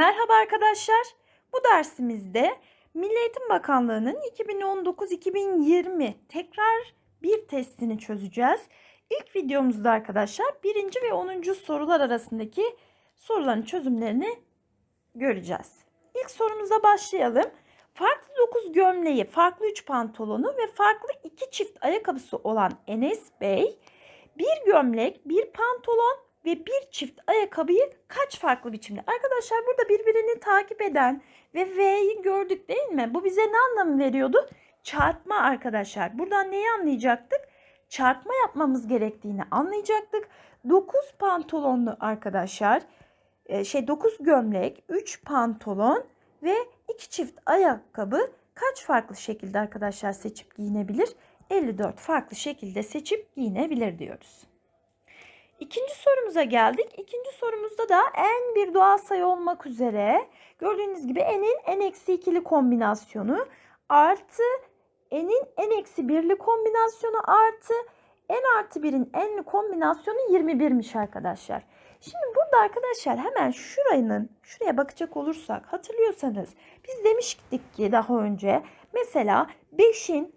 Merhaba arkadaşlar. Bu dersimizde Milli Eğitim Bakanlığı'nın 2019-2020 tekrar bir testini çözeceğiz. İlk videomuzda arkadaşlar birinci ve 10. sorular arasındaki soruların çözümlerini göreceğiz. İlk sorumuza başlayalım. Farklı 9 gömleği, farklı 3 pantolonu ve farklı 2 çift ayakkabısı olan Enes Bey bir gömlek, bir pantolon ve bir çift ayakkabıyı kaç farklı biçimde? Arkadaşlar burada birbirini takip eden ve V'yi gördük değil mi? Bu bize ne anlamı veriyordu? Çarpma arkadaşlar. Buradan neyi anlayacaktık? Çarpma yapmamız gerektiğini anlayacaktık. 9 pantolonlu arkadaşlar, e, şey 9 gömlek, 3 pantolon ve 2 çift ayakkabı kaç farklı şekilde arkadaşlar seçip giyinebilir? 54 farklı şekilde seçip giyinebilir diyoruz. İkinci sorumuza geldik. İkinci sorumuzda da en bir doğal sayı olmak üzere gördüğünüz gibi n'in n eksi ikili kombinasyonu artı n'in n eksi birli kombinasyonu artı n artı 1'in n'li kombinasyonu 21'miş arkadaşlar. Şimdi burada arkadaşlar hemen şuranın şuraya bakacak olursak hatırlıyorsanız biz demiştik ki daha önce mesela 5'in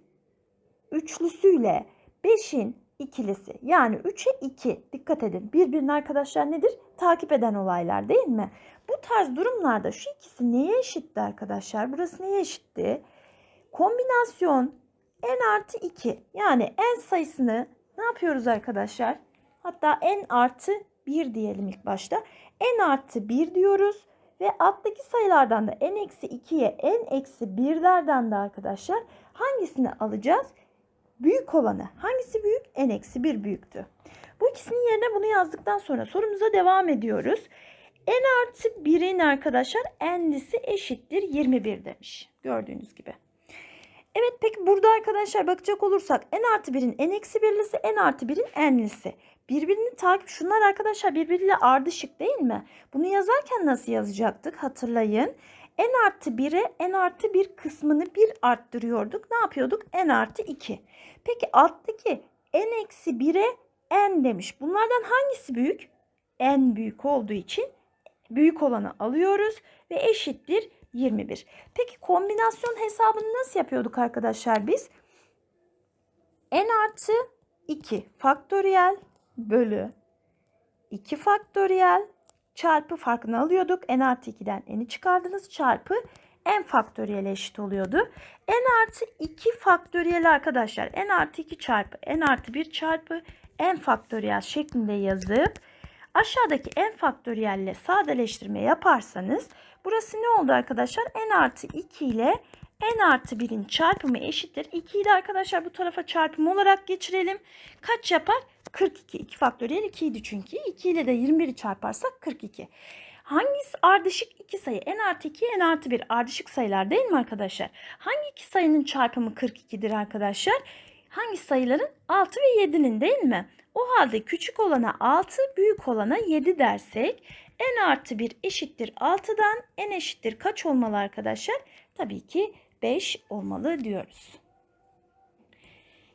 üçlüsüyle 5'in ikilisi yani 3'e 2 dikkat edin birbirine arkadaşlar nedir? Takip eden olaylar değil mi? Bu tarz durumlarda şu ikisi neye eşitti arkadaşlar? Burası neye eşitti? Kombinasyon n artı 2 yani n sayısını ne yapıyoruz arkadaşlar? Hatta n artı 1 diyelim ilk başta. n artı 1 diyoruz ve alttaki sayılardan da n eksi 2'ye n eksi 1'lerden de arkadaşlar hangisini alacağız? Büyük olanı. Hangisi büyük? n eksi 1 büyüktü. Bu ikisinin yerine bunu yazdıktan sonra sorumuza devam ediyoruz. n artı 1'in arkadaşlar n'lisi eşittir 21 demiş. Gördüğünüz gibi. Evet peki burada arkadaşlar bakacak olursak n artı 1'in n eksi 1'lisi n artı 1'in n'lisi. Birbirini takip şunlar arkadaşlar birbiriyle ardışık değil mi? Bunu yazarken nasıl yazacaktık hatırlayın n artı 1'e n artı 1 kısmını 1 arttırıyorduk. Ne yapıyorduk? n artı 2. Peki alttaki n eksi 1'e n demiş. Bunlardan hangisi büyük? n büyük olduğu için büyük olanı alıyoruz ve eşittir 21. Peki kombinasyon hesabını nasıl yapıyorduk arkadaşlar biz? n artı 2 faktöriyel bölü 2 faktöriyel çarpı farkını alıyorduk. n artı 2'den n'i çıkardınız çarpı n faktöriyel eşit oluyordu. n artı 2 faktöriyel arkadaşlar n artı 2 çarpı n artı 1 çarpı n faktöriyel şeklinde yazıp aşağıdaki n faktöriyelle sadeleştirme yaparsanız burası ne oldu arkadaşlar? n artı 2 ile n artı 1'in çarpımı eşittir. 2'yi de arkadaşlar bu tarafa çarpım olarak geçirelim. Kaç yapar? 42. 2 faktöriyel 2 idi çünkü. 2 ile de 21'i çarparsak 42. Hangisi ardışık iki sayı? n artı 2, n artı 1 ardışık sayılar değil mi arkadaşlar? Hangi iki sayının çarpımı 42'dir arkadaşlar? Hangi sayıların? 6 ve 7'nin değil mi? O halde küçük olana 6, büyük olana 7 dersek n artı 1 eşittir 6'dan n eşittir kaç olmalı arkadaşlar? Tabii ki 5 olmalı diyoruz.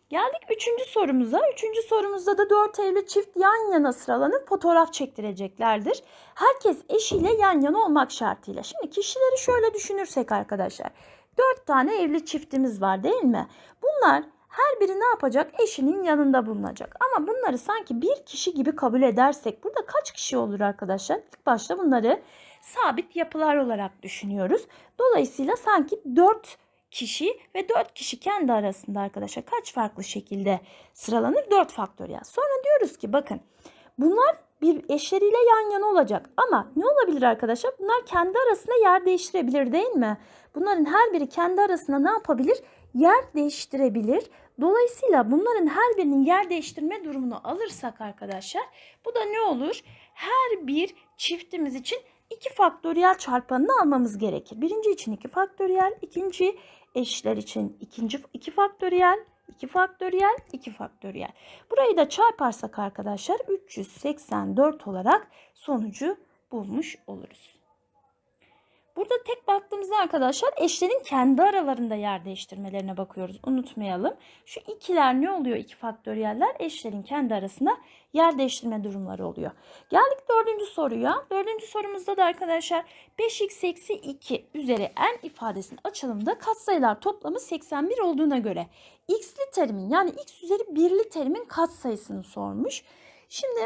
Geldik üçüncü sorumuza. Üçüncü sorumuzda da 4 evli çift yan yana sıralanıp fotoğraf çektireceklerdir. Herkes eşiyle yan yana olmak şartıyla. Şimdi kişileri şöyle düşünürsek arkadaşlar. 4 tane evli çiftimiz var değil mi? Bunlar her biri ne yapacak? Eşinin yanında bulunacak. Ama bunları sanki bir kişi gibi kabul edersek burada kaç kişi olur arkadaşlar? İlk başta bunları sabit yapılar olarak düşünüyoruz. Dolayısıyla sanki 4 kişi ve 4 kişi kendi arasında arkadaşlar kaç farklı şekilde sıralanır? 4 faktöriyel. Sonra diyoruz ki bakın bunlar bir eşleriyle yan yana olacak. Ama ne olabilir arkadaşlar? Bunlar kendi arasında yer değiştirebilir değil mi? Bunların her biri kendi arasında ne yapabilir? Yer değiştirebilir. Dolayısıyla bunların her birinin yer değiştirme durumunu alırsak arkadaşlar bu da ne olur? Her bir çiftimiz için 2 faktöriyel çarpanını almamız gerekir. Birinci için 2 faktöriyel, ikinci eşler için ikinci 2 faktöriyel, 2 faktöriyel, 2 faktöriyel. Burayı da çarparsak arkadaşlar 384 olarak sonucu bulmuş oluruz. Burada tek baktığımızda arkadaşlar eşlerin kendi aralarında yer değiştirmelerine bakıyoruz. Unutmayalım. Şu ikiler ne oluyor? İki faktöriyeller eşlerin kendi arasında yer değiştirme durumları oluyor. Geldik dördüncü soruya. Dördüncü sorumuzda da arkadaşlar 5x eksi 2 üzeri n ifadesinin açılımında katsayılar toplamı 81 olduğuna göre x'li terimin yani x üzeri 1'li terimin katsayısını sormuş. Şimdi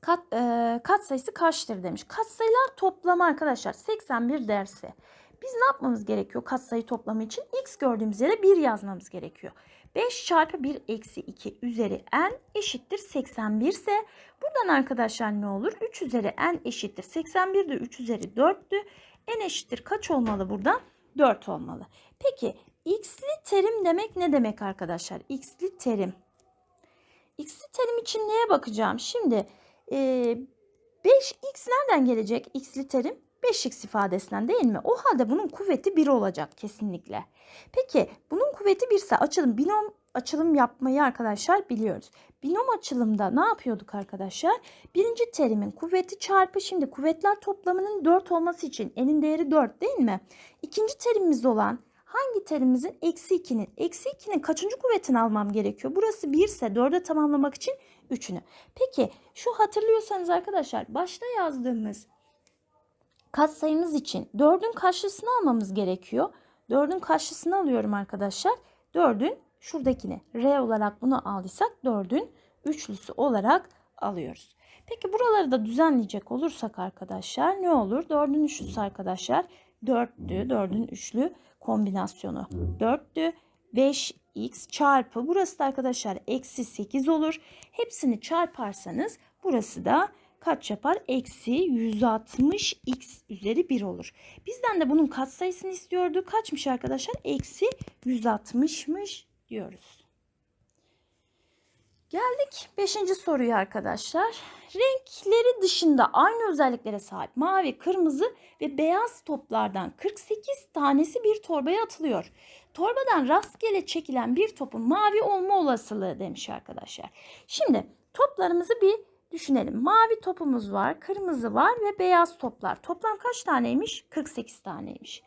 kat, e, katsayısı kaçtır demiş. Katsayılar toplamı arkadaşlar 81 derse biz ne yapmamız gerekiyor katsayı toplamı için? X gördüğümüz yere 1 yazmamız gerekiyor. 5 çarpı 1 eksi 2 üzeri n eşittir 81 ise buradan arkadaşlar ne olur? 3 üzeri n eşittir 81 de 3 üzeri 4'tü. n eşittir kaç olmalı buradan? 4 olmalı. Peki x'li terim demek ne demek arkadaşlar? x'li terim. x'li terim için neye bakacağım? Şimdi e, 5x nereden gelecek x'li terim? 5x ifadesinden değil mi? O halde bunun kuvveti 1 olacak kesinlikle. Peki bunun kuvveti 1 ise açılım binom açılım yapmayı arkadaşlar biliyoruz. Binom açılımda ne yapıyorduk arkadaşlar? Birinci terimin kuvveti çarpı şimdi kuvvetler toplamının 4 olması için n'in değeri 4 değil mi? İkinci terimimiz olan hangi terimimizin eksi 2'nin eksi 2'nin kaçıncı kuvvetini almam gerekiyor? Burası 1 ise 4'e tamamlamak için 3'ünü. Peki şu hatırlıyorsanız arkadaşlar başta yazdığımız katsayımız için 4'ün karşısını almamız gerekiyor. 4'ün karşısını alıyorum arkadaşlar. 4'ün şuradakini R olarak bunu aldıysak 4'ün üçlüsü olarak alıyoruz. Peki buraları da düzenleyecek olursak arkadaşlar ne olur? 4'ün üçlüsü arkadaşlar 4'tü. 4'ün üçlü kombinasyonu 4'tü. 5x çarpı burası da arkadaşlar eksi 8 olur. Hepsini çarparsanız burası da kaç yapar? Eksi 160x üzeri 1 olur. Bizden de bunun katsayısını istiyordu. Kaçmış arkadaşlar? Eksi 160'mış diyoruz. Geldik 5. soruya arkadaşlar. Renkleri dışında aynı özelliklere sahip mavi, kırmızı ve beyaz toplardan 48 tanesi bir torbaya atılıyor. Torbadan rastgele çekilen bir topun mavi olma olasılığı demiş arkadaşlar. Şimdi toplarımızı bir düşünelim. Mavi topumuz var, kırmızı var ve beyaz toplar. Toplam kaç taneymiş? 48 taneymiş.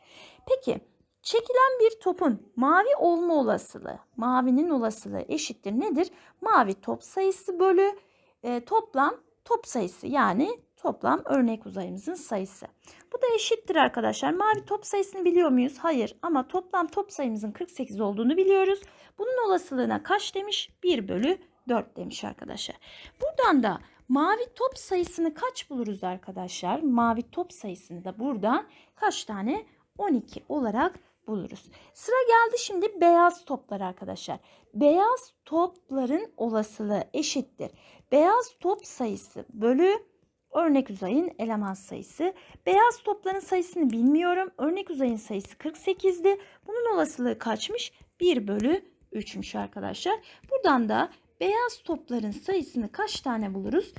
Peki çekilen bir topun mavi olma olasılığı, mavinin olasılığı eşittir nedir? Mavi top sayısı bölü e, toplam top sayısı yani toplam örnek uzayımızın sayısı. Bu da eşittir arkadaşlar. Mavi top sayısını biliyor muyuz? Hayır ama toplam top sayımızın 48 olduğunu biliyoruz. Bunun olasılığına kaç demiş? 1 bölü 4 demiş arkadaşlar. Buradan da mavi top sayısını kaç buluruz arkadaşlar? Mavi top sayısını da buradan kaç tane? 12 olarak buluruz. Sıra geldi şimdi beyaz toplar arkadaşlar. Beyaz topların olasılığı eşittir. Beyaz top sayısı bölü örnek uzayın eleman sayısı. Beyaz topların sayısını bilmiyorum. Örnek uzayın sayısı 48'di. Bunun olasılığı kaçmış? 1 bölü 3'müş arkadaşlar. Buradan da beyaz topların sayısını kaç tane buluruz?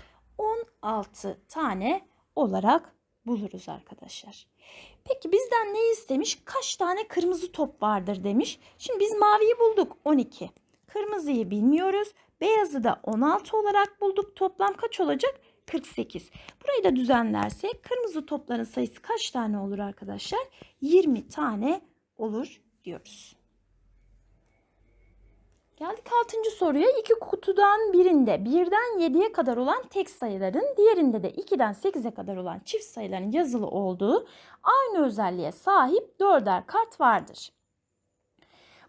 16 tane olarak buluruz arkadaşlar. Peki bizden ne istemiş? Kaç tane kırmızı top vardır demiş. Şimdi biz maviyi bulduk 12. Kırmızıyı bilmiyoruz. Beyazı da 16 olarak bulduk. Toplam kaç olacak? 48. Burayı da düzenlersek kırmızı topların sayısı kaç tane olur arkadaşlar? 20 tane olur diyoruz. Geldik 6. soruya. İki kutudan birinde 1'den 7'ye kadar olan tek sayıların, diğerinde de 2'den 8'e kadar olan çift sayıların yazılı olduğu aynı özelliğe sahip dörder kart vardır.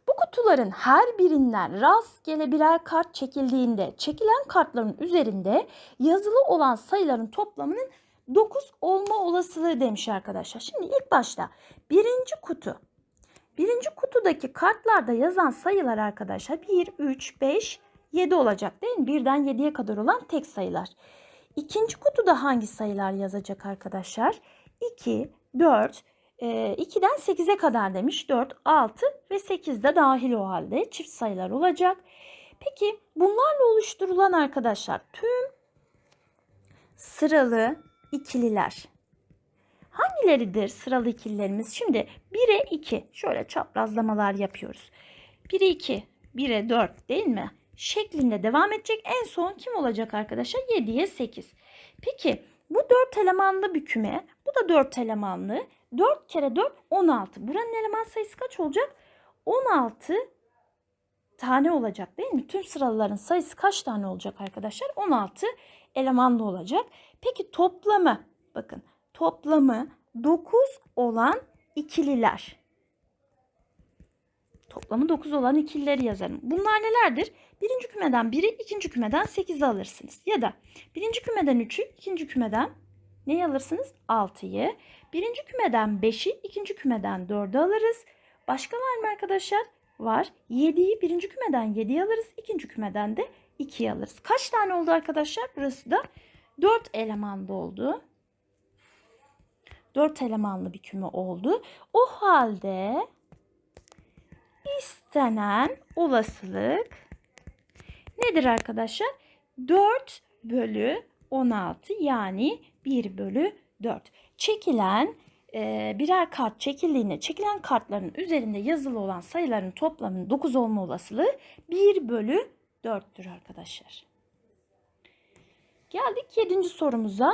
Bu kutuların her birinden rastgele birer kart çekildiğinde çekilen kartların üzerinde yazılı olan sayıların toplamının 9 olma olasılığı demiş arkadaşlar. Şimdi ilk başta birinci kutu Birinci kutudaki kartlarda yazan sayılar arkadaşlar 1, 3, 5, 7 olacak değil mi? 1'den 7'ye kadar olan tek sayılar. İkinci kutuda hangi sayılar yazacak arkadaşlar? 2, 4, 2'den 8'e kadar demiş. 4, 6 ve 8 de dahil o halde çift sayılar olacak. Peki bunlarla oluşturulan arkadaşlar tüm sıralı ikililer Hangileridir sıralı ikililerimiz? Şimdi 1'e 2 şöyle çaprazlamalar yapıyoruz. 1'e 2, 1'e 4 değil mi? Şeklinde devam edecek. En son kim olacak arkadaşlar? 7'ye 8. Peki bu 4 elemanlı bir küme, bu da 4 elemanlı 4 kere 4 16. Buranın eleman sayısı kaç olacak? 16 tane olacak değil mi? Tüm sıraların sayısı kaç tane olacak arkadaşlar? 16 elemanlı olacak. Peki toplamı bakın toplamı 9 olan ikililer. Toplamı 9 olan ikilileri yazarım. Bunlar nelerdir? Birinci kümeden 1'i, ikinci kümeden 8'i alırsınız. Ya da birinci kümeden 3'ü, ikinci kümeden neyi alırsınız? 6'yı. Birinci kümeden 5'i, ikinci kümeden 4'ü alırız. Başka var mı arkadaşlar? Var. 7'yi birinci kümeden 7'yi alırız. ikinci kümeden de 2'yi alırız. Kaç tane oldu arkadaşlar? Burası da 4 elemanlı oldu. 4 elemanlı bir küme oldu. O halde istenen olasılık nedir arkadaşlar? 4 bölü 16 yani 1 bölü 4. Çekilen e, birer kart çekildiğinde çekilen kartların üzerinde yazılı olan sayıların toplamının 9 olma olasılığı 1 bölü 4'tür arkadaşlar. Geldik 7. sorumuza.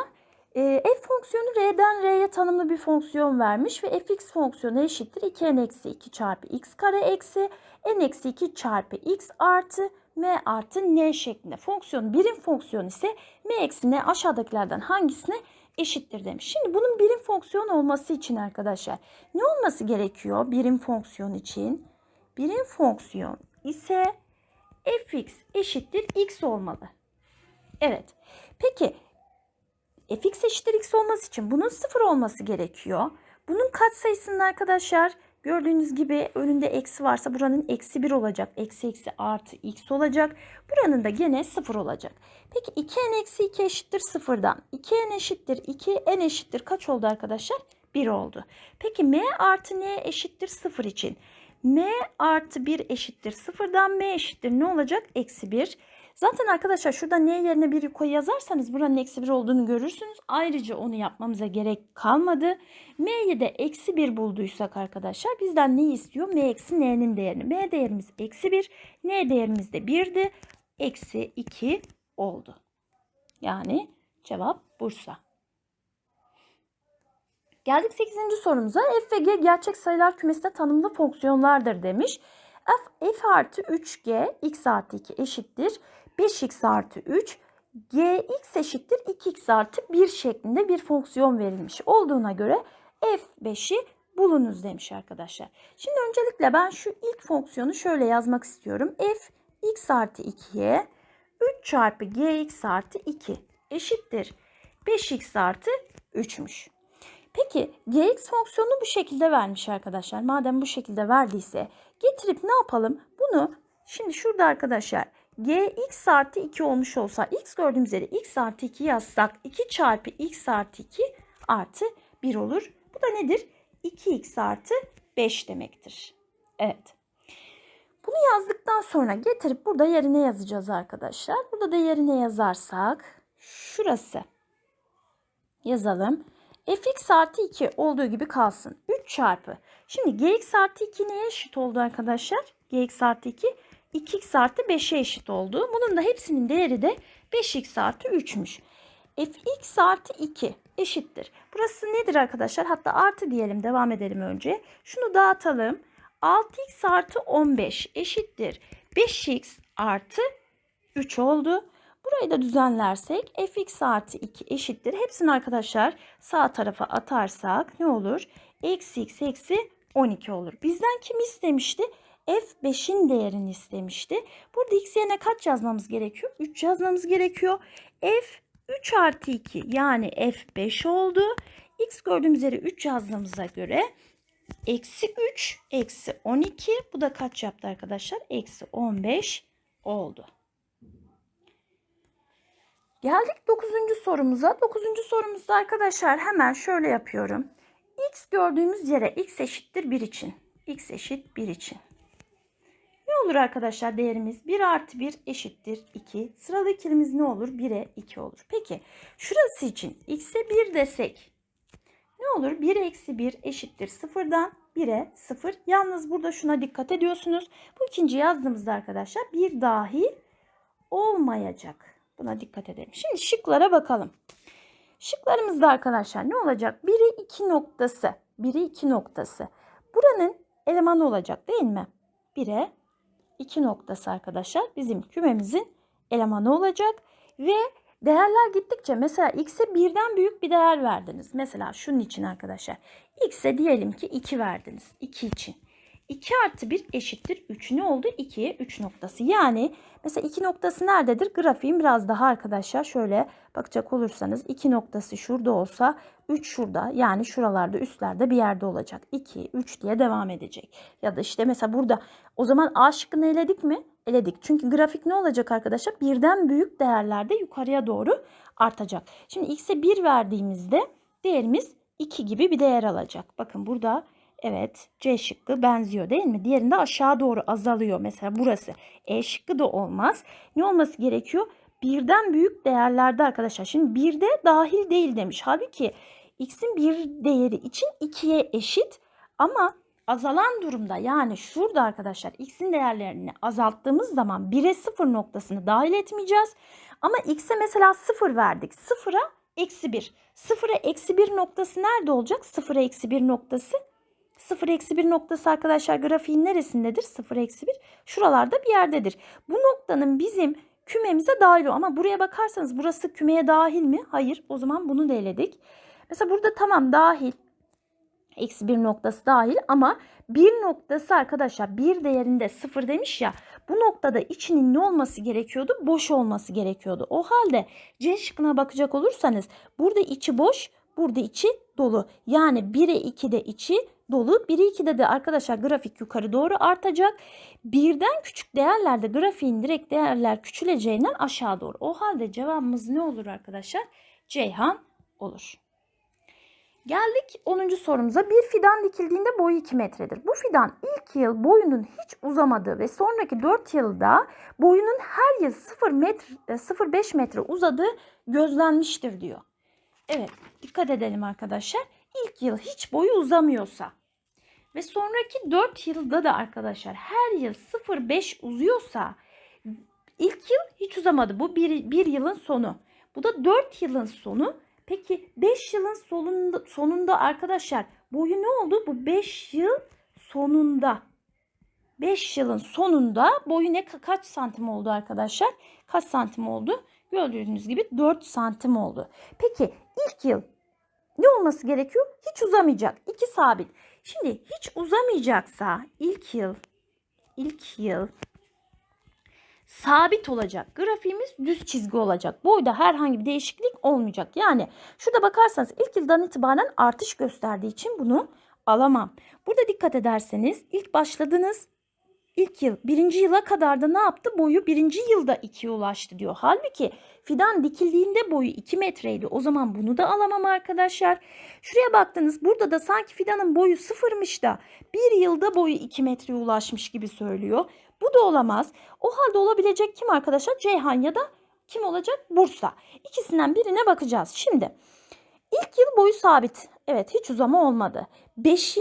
E, f fonksiyonu r'den r'ye tanımlı bir fonksiyon vermiş ve fx fonksiyonu eşittir 2n eksi 2 çarpı x kare eksi n eksi 2 çarpı x artı m artı n şeklinde. Fonksiyon birim fonksiyon ise m eksi n aşağıdakilerden hangisine eşittir demiş. Şimdi bunun birim fonksiyon olması için arkadaşlar ne olması gerekiyor birim fonksiyon için? Birim fonksiyon ise fx eşittir x olmalı. Evet. Peki fx eşittir x olması için bunun sıfır olması gerekiyor. Bunun katsayısının arkadaşlar gördüğünüz gibi önünde eksi varsa buranın eksi 1 olacak. Eksi eksi artı x olacak. Buranın da gene sıfır olacak. Peki 2n eksi 2 eşittir sıfırdan. 2n eşittir 2 n eşittir kaç oldu arkadaşlar? 1 oldu. Peki m artı n eşittir 0 için. m artı 1 eşittir sıfırdan m eşittir ne olacak? Eksi 1. Zaten arkadaşlar şurada n yerine bir koy yazarsanız buranın eksi 1 olduğunu görürsünüz. Ayrıca onu yapmamıza gerek kalmadı. m'yi de eksi 1 bulduysak arkadaşlar bizden ne istiyor? m eksi n'nin değerini. m değerimiz eksi 1. n değerimiz de 1'di. Eksi 2 oldu. Yani cevap Bursa. Geldik 8. sorumuza. F ve G gerçek sayılar kümesinde tanımlı fonksiyonlardır demiş. F, F artı 3G x artı 2 eşittir. 5x artı 3 gx eşittir 2x artı 1 şeklinde bir fonksiyon verilmiş olduğuna göre f5'i bulunuz demiş arkadaşlar. Şimdi öncelikle ben şu ilk fonksiyonu şöyle yazmak istiyorum. f x artı 2'ye 3 çarpı gx artı 2 eşittir 5x artı 3'müş. Peki gx fonksiyonunu bu şekilde vermiş arkadaşlar. Madem bu şekilde verdiyse getirip ne yapalım? Bunu şimdi şurada arkadaşlar gx artı 2 olmuş olsa x gördüğümüz yere x artı 2 yazsak 2 çarpı x artı 2 artı 1 olur. Bu da nedir? 2x artı 5 demektir. Evet. Bunu yazdıktan sonra getirip burada yerine yazacağız arkadaşlar. Burada da yerine yazarsak şurası yazalım. fx artı 2 olduğu gibi kalsın. 3 çarpı. Şimdi gx artı 2 neye eşit oldu arkadaşlar? gx artı 2 2x artı 5'e eşit oldu. Bunun da hepsinin değeri de 5x artı 3'müş. fx artı 2 eşittir. Burası nedir arkadaşlar? Hatta artı diyelim devam edelim önce. Şunu dağıtalım. 6x artı 15 eşittir. 5x artı 3 oldu. Burayı da düzenlersek fx artı 2 eşittir. Hepsini arkadaşlar sağ tarafa atarsak ne olur? Eksi x eksi 12 olur. Bizden kim istemişti? F5'in değerini istemişti. Burada x yerine kaç yazmamız gerekiyor? 3 yazmamız gerekiyor. F 3 artı 2 yani F5 oldu. X gördüğümüz yere 3 yazdığımıza göre eksi 3 eksi 12 bu da kaç yaptı arkadaşlar? Eksi 15 oldu. Geldik 9. sorumuza. 9. sorumuzda arkadaşlar hemen şöyle yapıyorum. X gördüğümüz yere x eşittir 1 için. X eşit 1 için. Olur arkadaşlar değerimiz 1 artı 1 eşittir 2. Sıralı ikilimiz ne olur? 1'e 2 olur. Peki şurası için x'e 1 desek ne olur? 1 eksi 1 eşittir 0'dan 1'e 0. Yalnız burada şuna dikkat ediyorsunuz. Bu ikinci yazdığımızda arkadaşlar bir dahi olmayacak. Buna dikkat edelim. Şimdi şıklara bakalım. Şıklarımızda arkadaşlar ne olacak? 1'e 2 noktası biri 2 noktası. Buranın elemanı olacak değil mi? 1'e 2 noktası arkadaşlar bizim kümemizin elemanı olacak ve değerler gittikçe mesela x'e birden büyük bir değer verdiniz. Mesela şunun için arkadaşlar. x'e diyelim ki 2 verdiniz. 2 için. 2 artı 1 eşittir 3. Ne oldu? 2'ye 3 noktası. Yani mesela 2 noktası nerededir? Grafiğin biraz daha arkadaşlar şöyle bakacak olursanız 2 noktası şurada olsa 3 şurada yani şuralarda üstlerde bir yerde olacak. 2, 3 diye devam edecek. Ya da işte mesela burada o zaman A şıkkını eledik mi? Eledik. Çünkü grafik ne olacak arkadaşlar? Birden büyük değerlerde yukarıya doğru artacak. Şimdi x'e 1 verdiğimizde değerimiz 2 gibi bir değer alacak. Bakın burada Evet C şıkkı benziyor değil mi? Diğerinde aşağı doğru azalıyor. Mesela burası. E şıkkı da olmaz. Ne olması gerekiyor? Birden büyük değerlerde arkadaşlar. Şimdi birde dahil değil demiş. Halbuki x'in bir değeri için 2'ye eşit ama azalan durumda yani şurada arkadaşlar x'in değerlerini azalttığımız zaman 1'e 0 noktasını dahil etmeyeceğiz. Ama x'e mesela 0 verdik. 0'a eksi 1. 0'a eksi 1 noktası nerede olacak? 0'a eksi 1 noktası 0 eksi 1 noktası arkadaşlar grafiğin neresindedir? 0 eksi 1 şuralarda bir yerdedir. Bu noktanın bizim kümemize dahil o. Ama buraya bakarsanız burası kümeye dahil mi? Hayır. O zaman bunu da eledik. Mesela burada tamam dahil. Eksi 1 noktası dahil ama bir noktası arkadaşlar bir değerinde 0 demiş ya. Bu noktada içinin ne olması gerekiyordu? Boş olması gerekiyordu. O halde C şıkkına bakacak olursanız burada içi boş, burada içi dolu. Yani 1'e 2'de içi dolu. 1'e 2'de de arkadaşlar grafik yukarı doğru artacak. Birden küçük değerlerde grafiğin direkt değerler küçüleceğinden aşağı doğru. O halde cevabımız ne olur arkadaşlar? Ceyhan olur. Geldik 10. sorumuza. Bir fidan dikildiğinde boyu 2 metredir. Bu fidan ilk yıl boyunun hiç uzamadığı ve sonraki 4 yılda boyunun her yıl 0 metre 0,5 metre uzadığı gözlenmiştir diyor. Evet, dikkat edelim arkadaşlar. İlk yıl hiç boyu uzamıyorsa ve sonraki 4 yılda da arkadaşlar her yıl 0,5 uzuyorsa ilk yıl hiç uzamadı. Bu bir, bir yılın sonu. Bu da 4 yılın sonu. Peki 5 yılın sonunda, sonunda arkadaşlar boyu ne oldu? Bu 5 yıl sonunda. 5 yılın sonunda boyu ne kaç santim oldu arkadaşlar? Kaç santim oldu? Gördüğünüz gibi 4 santim oldu. Peki ilk yıl ne olması gerekiyor? Hiç uzamayacak. 2 sabit. Şimdi hiç uzamayacaksa ilk yıl ilk yıl sabit olacak. Grafiğimiz düz çizgi olacak. Boyda herhangi bir değişiklik olmayacak. Yani şurada bakarsanız ilk yıldan itibaren artış gösterdiği için bunu alamam. Burada dikkat ederseniz ilk başladınız ilk yıl birinci yıla kadar da ne yaptı? Boyu birinci yılda 2'ye ulaştı diyor. Halbuki fidan dikildiğinde boyu 2 metreydi. O zaman bunu da alamam arkadaşlar. Şuraya baktınız burada da sanki fidanın boyu sıfırmış da bir yılda boyu 2 metreye ulaşmış gibi söylüyor. Bu da olamaz. O halde olabilecek kim arkadaşlar? Ceyhan ya da kim olacak? Bursa. İkisinden birine bakacağız. Şimdi ilk yıl boyu sabit. Evet hiç uzama olmadı. 5.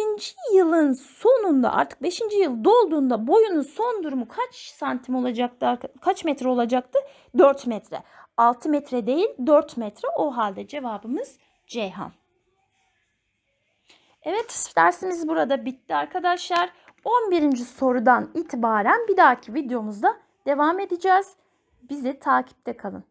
yılın sonunda artık 5. yıl dolduğunda boyunun son durumu kaç santim olacaktı? Kaç metre olacaktı? 4 metre. 6 metre değil 4 metre. O halde cevabımız Ceyhan. Evet dersimiz burada bitti arkadaşlar. 11. sorudan itibaren bir dahaki videomuzda devam edeceğiz. Bizi takipte kalın.